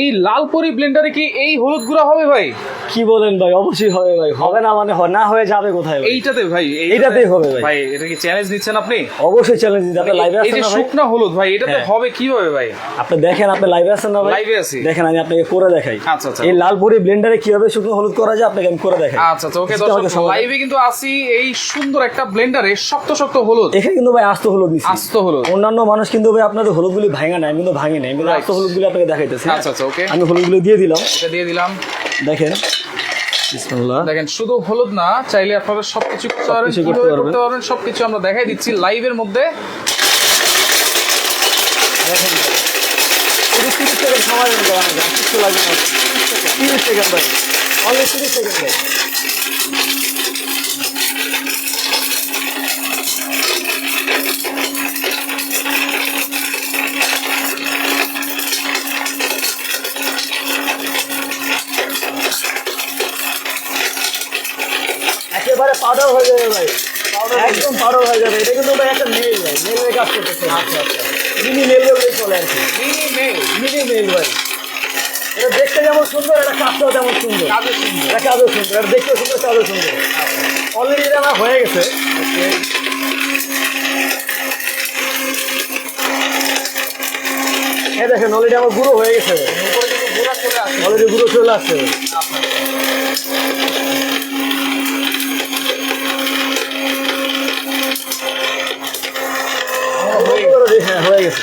এই লালপরি ব্লেন্ডারে কি এই হলুদ গুঁড়া হবে ভাই? কি বলেন ভাই? অবশ্যই হবে ভাই। হবে না মানে না হয়ে যাবে কোথায় ভাই? এইটাতে ভাই এইটাতেই হবে ভাই। ভাই এটা কি চ্যালেঞ্জ নিচ্ছেন আপনি? অবশ্যই চ্যালেঞ্জ দিতে আপনি লাইভে আছেন না ভাই? শুকনা হলুদ ভাই এটাতে হ্যাঁ। হবে কীভাবে ভাই? আপনি দেখেন আপনি লাইভে আছেন না ভাই? লাইভে আছি। দেখেন আমি আপনাকে করে দেখাই। আচ্ছা, আচ্ছা। এই লাল বড়ি ব্লেন্ডারে কীভাবে শুকনো হলুদ করা যায় আপনাকে আমি করে দেখাই। আচ্ছা আচ্ছা ওকে দর্শক লাইভে কিন্তু আসি এই সুন্দর একটা ব্লেন্ডারে শক্ত শক্ত হলুদ। এখানে কিন্তু ভাই আস্ত হলুদ নিচ্ছি আস্ত হলুদ। অন্যান্য মানুষ কিন্তু ভাই আপনাদের হলুদগুলি ভাঙা নাই আমি কিন্তু ভাঙি নাই। আমি আস্ত হলুদগুলি আপনাকে দেখাইতেছি। আচ্ছা আচ্ছা ওকে আমি হলুদগুলো দিয়ে দিলাম। এটা দিয়ে দিলাম। দেখেন। দেখেন শুধু হলুদ না চাইলে আপনারা সবকিছু করতে পারবেন সবকিছু আমরা দেখাই দিচ্ছি লাইভের মধ্যে। দেখেন। ভাই। শুধু তিরিশ সেকেন্ড সময় দেন ভাই আমাকে, আর কিচ্ছু লাগবে না। তিরিশ সেকেন্ড ভাই। অনলি তিরিশ সেকেন্ড ভাই একেবারে পাউডার হয়ে যাবে ভাই একদম পাউডার হয়ে যাবে এটা কিন্তু ভাই একটা মেল ভাই মেলের কাজ করতেছে আচ্ছা আচ্ছা। মিনি মেল বলে চলে আর কি। মিনি মেল মিনি মেল ভাই। এটা দেখতে যেমন সুন্দর এটা কাজটাও তেমন সুন্দর। কাজে সুন্দর। এটা কাজও সুন্দর এটা দেখতেও সুন্দর কাজও সুন্দর। অলরেডি এটা আমার হয়ে গেছে। এই দেখেন অলরেডি আমার গুঁড়ো হয়ে গেছে। অলরেডি গুঁড়ো চলে আসছে হ্যাঁ হয়ে গেছে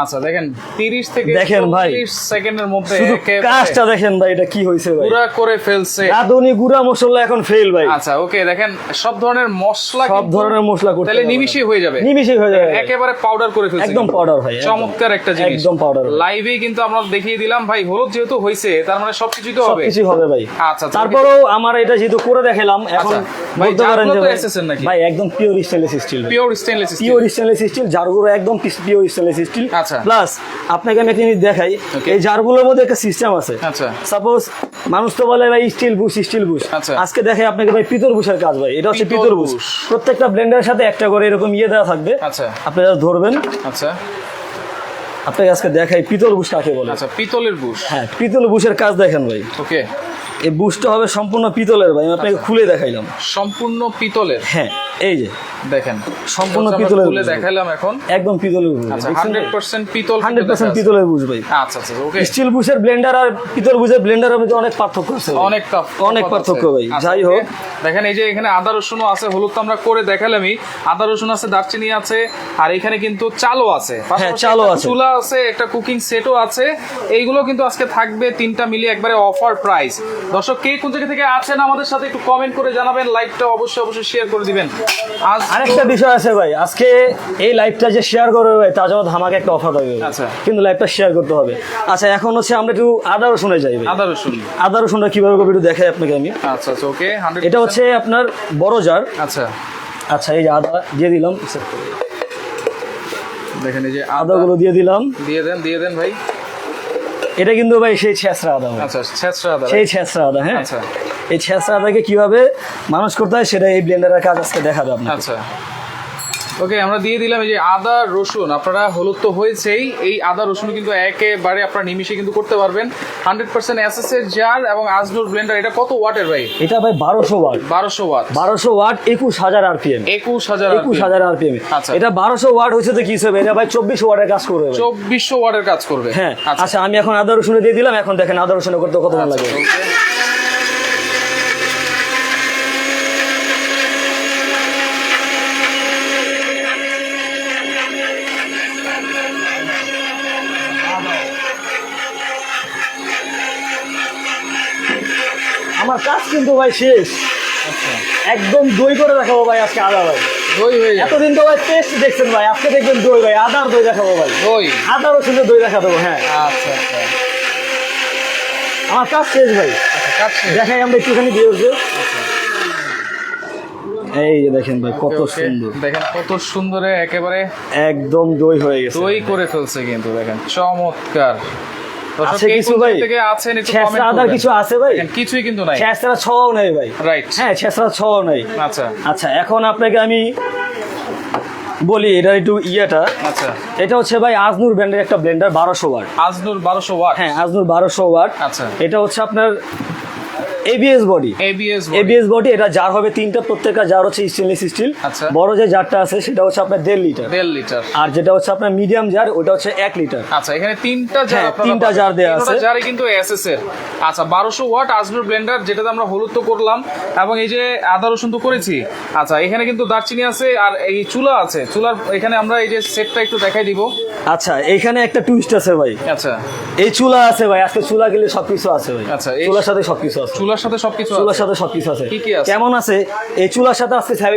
আচ্ছা দেখেন 30 থেকে দেখেন ভাই। 40 সেকেন্ডের মধ্যে শুধু কাজটা দেখেন ভাই এটা কি হয়েছে ভাই? গুঁড়া করে ফেলছে। রাঁধুনি গুঁড়া মশলা এখন ফেল ভাই। আচ্ছা ওকে দেখেন সব ধরনের মশলা সব ধরনের মশলা করতে তাহলে পারবেন। হয়ে যাবে। নিমিষেই হয়ে যাবে। একেবারে পাউডার করে ফেলছে একদম powder ভাই, চমৎকার একটা জিনিস। একদম ভাই। লাইভে কিন্তু আমরা দেখিয়ে দিলাম ভাই হলুদ যেহেতু হয়েছে তার মানে সবকিছু তো হবে। সবকিছু হবে ভাই। আচ্ছা, আচ্ছা, তারপরেও আমার এটা যেহেতু করে দেখালাম এখন আচ্ছা, ভাই, বলতে পারেন যে? ভাই একদম pure stainless steel pure stainless steel pure stainless steel জারগুলো একদম পিওর স্টেনলেস স্টিল আচ্ছা। প্লাস আপনাকে আমি একটা জিনিস দেখাই এই জারগুলোর মধ্যে একটা সিস্টেম আছে। আচ্ছা। সাপোজ মানুষ তো বলে ভাই স্টিল বুশ স্টিল বুশ। আজকে দেখাই আপনাকে ভাই পিতল বুশের কাজ ভাই এটা হচ্ছে পিতল পিতল বুশ। প্রত্যেকটা ব্লেন্ডারের সাথে একটা করে এরকম ইয়ে দেওয়া থাকবে। আচ্ছা। আপনি ধরবেন। আচ্ছা। আপনাকে আজকে দেখাই পিতল বুশ কাকে বলে। আচ্ছা পিতলের বুশ হ্যাঁ পিতল বুশের কাজ দেখেন ভাই। ওকে এই বুশটা হবে সম্পূর্ণ পিতলের ভাই আপনাকে আচ্ছা। খুলে দেখাইলাম। সম্পূর্ণ পিতলের? হ্যাঁ এই যে। দেখেন সম্পূর্ণ পিতলের খুলে দেখাইলাম এখন। একদম পিতলের বুশ আচ্ছা হান্ড্রেড পার্সেন্ট পিতল হান্ড্রেড কিন্তু পার্সেন্ট দেখা পিতলের বুশ ভাই। আচ্ছা আচ্ছা ওকে স্টিল বুশের ব্লেন্ডার আর পিতল বুশের ব্লেন্ডারের মধ্যে অনেক পার্থক্য আছে অনেক অনেক পার্থক্য ভাই আচ্ছা, যাই হোক। দেখেন এই যে এখানে আদা রসুনও আছে হলুদ তো আমরা করে দেখালামই। আদা রসুন আছে দারচিনি আছে আর এখানে কিন্তু চালও আছে। পাশাপাশি চালও আছে। চুলা আছে একটা কুকিং সেটও আছে। এইগুলো কিন্তু আজকে থাকবে তিনটা মিলিয়ে একবারে অফার প্রাইস দর্শক কে কোন জায়গা থেকে আছেন আমাদের সাথে একটু কমেন্ট করে জানাবেন লাইভটা অবশ্যই অবশ্যই শেয়ার করে দিবেন। আজ আরেকটা বিষয় আছে ভাই আজকে এই লাইভটা যে শেয়ার করবে ভাই তার জন্য ধামাকে একটা অফার ভাই। আচ্ছা। কিন্তু লাইভটা শেয়ার করতে হবে। আচ্ছা এখন হচ্ছে আমরা একটু আদা রসুনে যাই ভাই। আদা রসুন। আদা রসুনটা কীভাবে করবে একটু দেখাই আপনাকে আমি। আচ্ছা আচ্ছা ওকে এটা হচ্ছে আপনার বড় জার আচ্ছা। আচ্ছা এই যে আদা দিয়ে দিলাম। দেখেন এই যে আদাগুলো দিয়ে দিলাম। দিয়ে দেন দিয়ে দেন ভাই। এটা কিন্তু ভাই সেই ছেঁচড়া আদা আচ্ছা ছেঁচড়া আদা সেই ছেঁচড়া আদা হ্যাঁ? আচ্ছা। এই ছেঁচড়া আদাকে কীভাবে মানুষ করতে হয় সেটা এই ব্লেন্ডারের কাজ আজকে দেখাবে আপনাকে। আচ্ছা। ওকে আমরা দিয়ে দিলাম এই যে আদা রসুন। আপনারা হলুদ তো হয়েছেই। এই আদা রসুন কিন্তু একেবারে আপনারা নিমিশে কিন্তু করতে পারবেন। হান্ড্রেড পার্সেন্ট এর জার এবং আজনুর ব্লেন্ডার এটা কত ওয়াটের ভাই? এটা ভাই বারোশো ওয়াট। বারোশো ওয়াট। বারোশো ওয়াট একুশ হাজার আর আরপিএম একুশ হাজার একুশ হাজার আর আরপিএম আচ্ছা। এটা বারোশো ওয়াট হচ্ছে তো কি হিসেবে? এটা ভাই চব্বিশ ওয়াটের কাজ করবে চব্বিশশো ওয়াটের কাজ করবে। হ্যাঁ। আচ্ছা। আচ্ছা আমি এখন আদা রসুনে দিয়ে দিলাম। এখন দেখেন আদা রসুনে করতে কত লাগে। কিন্তু ভাই শেষ। আচ্ছা। একদম দই করে দেখাবো ভাই আজকে আদা ভাই। দই হয়ে যাবে। এতদিন তো ভাই টেস্ট দেখছেন ভাই আজকে দেখবেন দই ভাই আদার দই দেখাবো ভাই। দই? আদা রসুনের দই দেখা দেবো হ্যাঁ। আচ্ছা আচ্ছা। আমার কাজ শেষ ভাই। আচ্ছা কাজ দেখাই আমরা একটুখানি দিয়ে উঠবে এই যে দেখেন ভাই কত. সুন্দর। দেখেন কত সুন্দরে একেবারে একদম দই হয়ে গেছে। দই করে ফেলছে কিন্তু দেখেন। চমৎকার। আছে কিছু ভাই? আছেন একটু ছেঁচড়া কমেন্ট আদার কিছু আছে ভাই? কিছুই কিন্তু নাই। ছও নাই ভাই। রাইট হ্যাঁ ছও নাই। আচ্ছা। আচ্ছা এখন আপনাকে আমি বলি এটা একটু ইয়েটা। আচ্ছা। এটা হচ্ছে ভাই আজনুর ব্র্যান্ডের একটা ব্লেন্ডার বারোশো ওয়াট। আজনুর বারোশো ওয়াট? হ্যাঁ আজনুর বারোশো ওয়াট। আচ্ছা। এটা হচ্ছে আপনার ABS body ABS ABS body এটা জার হবে তিনটা প্রত্যেকটা জার হচ্ছে স্টেনলেস স্টিল আচ্ছা। বড় যে জারটা আছে সেটা হচ্ছে আপনার দেড় লিটার দেড় লিটার আর যেটা হচ্ছে আপনার মিডিয়াম জার ওটা হচ্ছে এক লিটার আচ্ছা এখানে তিনটা জার হ্যাঁ, আপনারা তিনটা। জার দেয়া তিনটা আছে। জারই কিন্তু এসএস এর। আচ্ছা বারোশো ওয়াট আজনুর ব্লেন্ডার যেটাতে আমরা হলুদ তো করলাম এবং এই যে আদা রসুন তো করেছি। আচ্ছা এখানে কিন্তু দারচিনি আছে আর এই চুলা আছে। চুলার এখানে আমরা এই যে সেটটা একটু দেখাই দিব। আচ্ছা এখানে একটা টুইস্ট আছে ভাই। আচ্ছা। এই চুলা আছে ভাই আজকে চুলা গেলে সবকিছু আছে ভাই। আচ্ছা, চুলার সাথে সবকিছু আছে। চুলার সাথে সবকিছু চুলার সাথে সবকিছু আছে। কি কি আছে? কেমন আছে? এই চুলার সাথে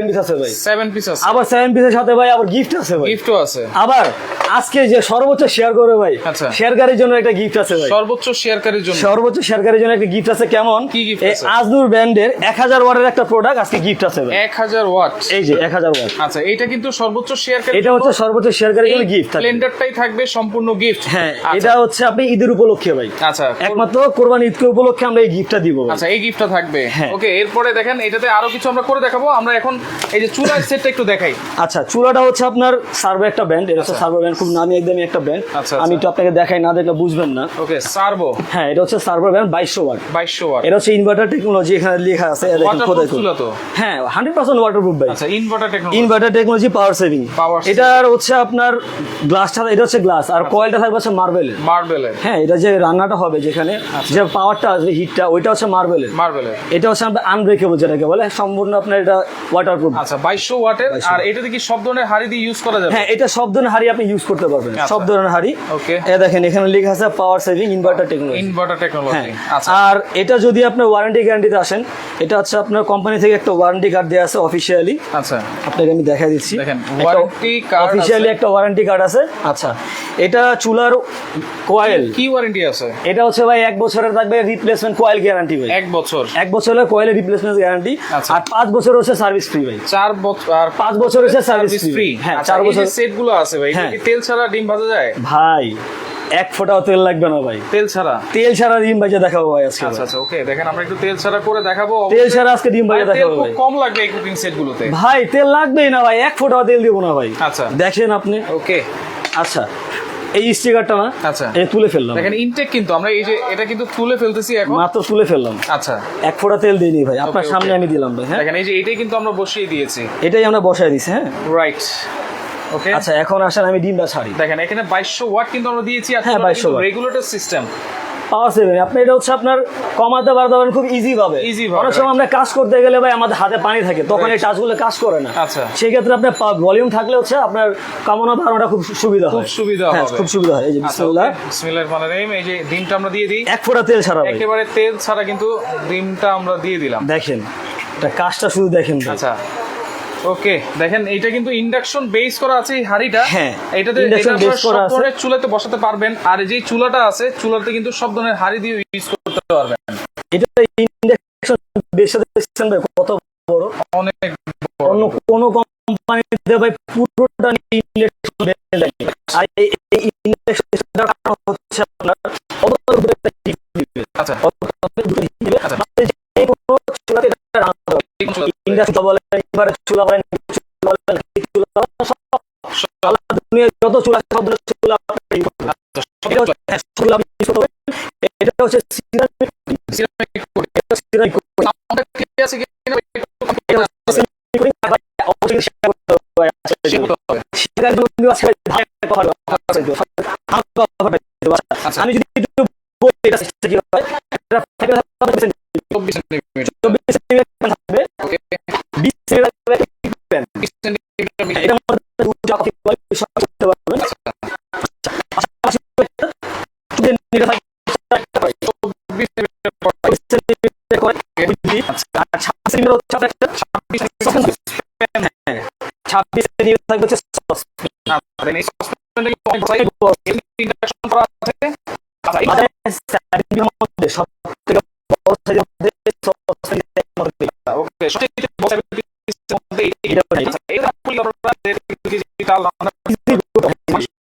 পিস আছে ভাই। পিস আছে। আবার পিসের সাথে ভাই আবার গিফট আছে ভাই। গিফটও আছে। আবার আজকে যে সর্বোচ্চ শেয়ার করে ভাই আচ্ছা। শেয়ারকারীর জন্য একটা গিফট আছে ভাই। সর্বোচ্চ শেয়ারকারীর জন্য। সর্বোচ্চ শেয়ারকারীর জন্য একটা গিফট আছে কেমন? কি এই আছে? আজনুর ব্র্যান্ডের এক হাজার ওয়াটের একটা প্রোডাক্ট আজকে গিফট আছে ভাই। এক হাজার ওয়াট এই যে এক হাজার ওয়াট আচ্ছা এইটা কিন্তু সর্বোচ্চ শেয়ারকারী এটা হচ্ছে সর্বোচ্চ শেয়ারকারীর জন্য গিফট থাকবে। ব্লেন্ডারটাই থাকবে সম্পূর্ণ গিফট হ্যাঁ এটা হচ্ছে আপনি ঈদের উপলক্ষে ভাই। আচ্ছা একমাত্র কোরবানি ঈদকে উপলক্ষে আমরা এই গিফটটা দিব ভাই। আচ্ছা এই গিফটটা থাকবে। হ্যাঁ। ওকে এরপরে দেখেন এটাতে আরও কিছু আমরা করে দেখাবো। আমরা এখন এই যে চুলার সেটটা একটু দেখাই। আচ্ছা চুলাটা হচ্ছে আপনার সার্ভো একটা ব্র্যান্ড এটা হচ্ছে সার্ভো ব্র্যান্ড খুব নামি একদমই একটা ব্র্যান্ড আচ্ছা, আমি আচ্ছা। একটু আপনাকে দেখাই না দেখলে বুঝবেন না। ওকে সার্ভো হ্যাঁ এটা হচ্ছে সার্ভো ব্র্যান্ড বাইশশো ওয়াট বাইশশো ওয়াট এটা হচ্ছে ইনভার্টার টেকনোলজি এখানে লেখা আছে দেখেন তো? হ্যাঁ হান্ড্রেড পার্সেন্ট ওয়াটারপ্রুফ ভাই আচ্ছা inverter technology inverter technology power saving. এটার হচ্ছে আপনার গ্লাসটা এটা হচ্ছে গ্লাস আর কয়েলটা থাকবে হচ্ছে মার্বেলের মার্বেলের হ্যাঁ এটা যে রান্নাটা হবে যেখানে যে পাওয়ারটা আসবে হিটটা ওইটা হচ্ছে মার্বেলের? মার্বেলের। এটা হচ্ছে আপনার আনব্রেকেবল যেটাকে বলে সম্পূর্ণ আপনার এটা ওয়াটারপ্রুফ আচ্ছা বাইশশো ওয়াটের আর এটাতে কি সব ধরনের হাড়ি দিয়ে ইউজ করা যাবে? হ্যাঁ এটা সব ধরনের হাড়ি আপনি ইউজ করতে পারবেন। আচ্ছা। সব ধরনের হাড়ি। Okay. এ দেখেন এখানে লেখা আছে power saving inverter technology inverter technology আচ্ছা। আর এটা যদি আপনার ওয়ারেন্টি গ্যারান্টিতে আসেন এটা হচ্ছে আপনার কোম্পানি থেকে একটা ওয়ারেন্টি কার্ড দেওয়া আছে অফিসিয়ালি আচ্ছা। আপনাকে আমি দেখাই দিচ্ছি। দেখেন, warranty card অফিসিয়ালি একটা ওয়ারেন্টি কার্ড আছে। আচ্ছা। এটা চুলার কয়েল কি ওয়ারেন্টি আছে? এটা হচ্ছে ভাই এক বছরের থাকবে রিপ্লেসমেন্ট কয়েল গ্যারান্টি ভাই। এক বছর? এক বছরের কয়েলের রিপ্লেসমেন্ট গ্যারান্টি। আর পাঁচ বছর হচ্ছে সার্ভিস ফ্রি ভাই। চার বছর আর পাঁচ বছর হচ্ছে সার্ভিস ফ্রি হ্যাঁ আচ্ছা চার বছর যে সেটগুলো আছে ভাই হ্যাঁ। কি তেল ছাড়া ডিম ভাজা যায়? ভাই এক ফোঁটাও তেল লাগবে না ভাই। তেল ছাড়া? তেল ছাড়া ডিম ভাজা দেখাবো ভাই আজকে। আচ্ছা আচ্ছা ওকে দেখেন আমরা একটু তেল ছাড়া করে দেখাবো। তেল ছাড়া আজকে ডিম ভাজা দেখাবো খুব ভাই। কম লাগবে এই কুকিং সেট গুলোতে ভাই তেল লাগবেই না ভাই এক ফোঁটাও তেল দিব না ভাই। আচ্ছা। দেখেন আপনি। ওকে। আচ্ছা এই স্টিকারটা না আচ্ছা। এই তুলে ফেললাম। দেখেন ইনটেক কিন্তু আমরা এই যে এটা কিন্তু তুলে ফেলতেছি এখন। মাত্র তুলে ফেললাম। আচ্ছা। এক ফোঁটা তেল দিইনি ভাই আপনার সামনে আমি দিলাম ভাই হ্যাঁ? দেখেন এই যে এটাই কিন্তু আমরা বসিয়ে দিয়েছি। এটাই আমরা বসায় দিছি হ্যাঁ? রাইট ওকে আচ্ছা এখন আসেন আমি ডিমটা ছাড়ি। দেখেন এখানে বাইশশো ওয়াট কিন্তু আমরা দিয়েছি হ্যাঁ, 2200 watt। Regulator system power saving আপনি এটা হচ্ছে আপনার কমাতে বাড়াতে পারেন খুব ইজি ভাবে। অনেক সময় আমরা কাজ করতে গেলে ভাই আমাদের হাতে পানি থাকে তখন এই টাচগুলো কাজ করে না। আচ্ছা। সেই ক্ষেত্রে আপনার ভলিউম থাকলে হচ্ছে আপনার কামনা বাড়ানোটা খুব সুবিধা হয়। খুব সুবিধা হ্যাঁ, হবে। খুব সুবিধা হয়। এই যে আচ্ছা বিসমিল্লাহ। বিসমিল্লাহির রহমানির রহিম। এই যে ডিমটা আমরা দিয়ে দিই। এক ফোঁটা তেল ছাড়া একেবারে তেল ছাড়া কিন্তু ডিমটা আমরা দিয়ে দিলাম। দেখেন এটা কাজটা শুধু দেখেন। আচ্ছা। ওকে দেখেন এটা কিন্তু ইন্ডাকশন বেস করা আছে এই হাড়িটা। হ্যাঁ, এটাতে induction এটা করা আছে। চুলাতে বসাতে পারবেন। আর যে চুলাটা আছে চুলাতে কিন্তু সব ধরনের হাড়ি দিয়ে ইউজ করতে পারবেন। এটা ইন্ডাকশন বেসে দেখছেন ভাই কত বড়? অনেক অন্য কোনো কোম্পানিতে ভাই পুরোটা ইন্ডাকশন বেসে লাগে। আর এই ইন্ডাকশনটা হচ্ছে আপনার আচ্ছা অত বড় একটা heat দিবে। আচ্ছা। মানে যে কোনো চুলাতে এটা রান্না হবে। বলেন এবারে চুলা বলেন বলেন চুলা যত চুলা সব চুলা হ্যাঁ, চুলা। এটা হচ্ছে ceramic, এটা ceramic coating। আছে কি আচ্ছা এই বাজারে সাইডের মধ্যে সবথেকে বড় সাইজের মধ্যে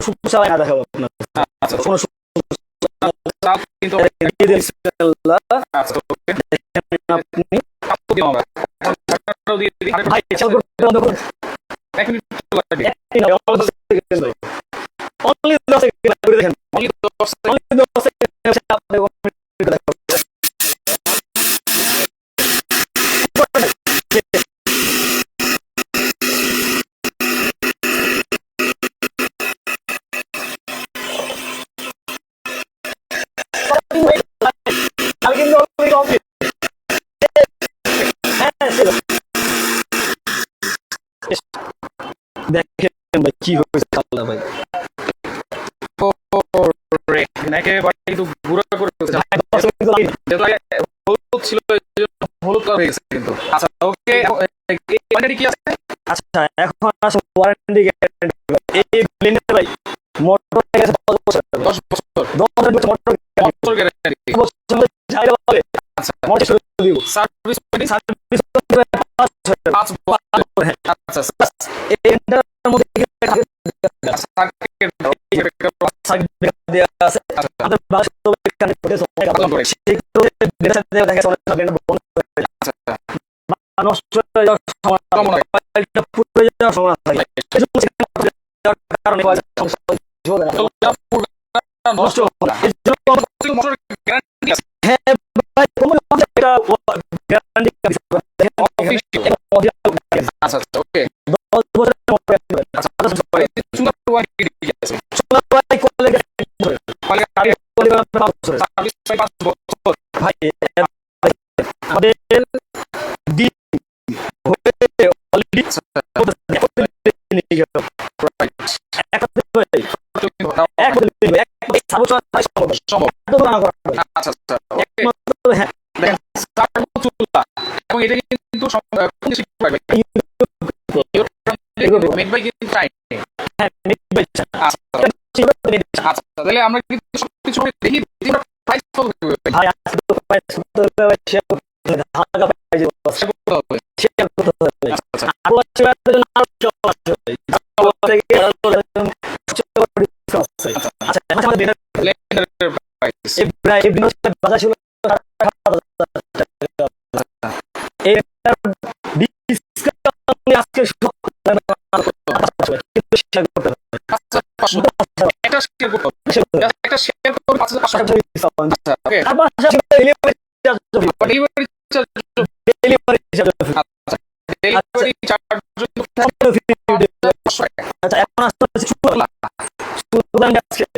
সমস্যা না দেখাবো আপনার। আচ্ছা কোনো সমস্যা কিন্তু আপনি কি হয়েছে? আল্লাহ ভাই। হলুদ ছিল হলুদ হয়ে গেছে কিন্তু। আচ্ছা ওকে মানে কি আছে? আচ্ছা এখন আসো ওয়ারেন্টি এই ব্লেন্ডার ভাই মোটর গেছে 10 বছর। 10 বছর। 10 বছর মোটর মোটর গ্যারান্টি আচ্ছা। মোটর মানে? সার্ভিস নষ্ট হয়ে যাওয়ার সম্ভাবনা থাকে কারণে নষ্ট হ্যাঁ গ্যারান্টি আচ্ছা ওকে দিন হয়ে অলরেডি নিয়ে গেল এবং এটা কিন্তু তাহলে আমরা কিন্তু সবকিছু দেখি প্রাইস হালকা প্রাইজে বসে একটা শেয়ার করতে একটা শেয়ার করতে পাঁচ হাজার পাঁচশো টাকা আচ্ছা, এখন আসতে সুগার গাছকে আচ্ছা।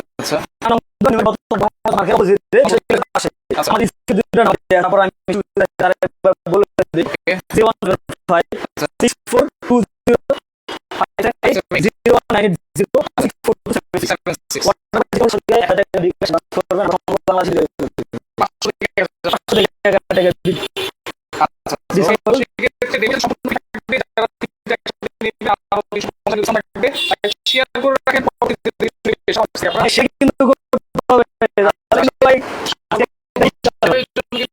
ফ্রাই করে রাখেন, সে কিন্তু pero yo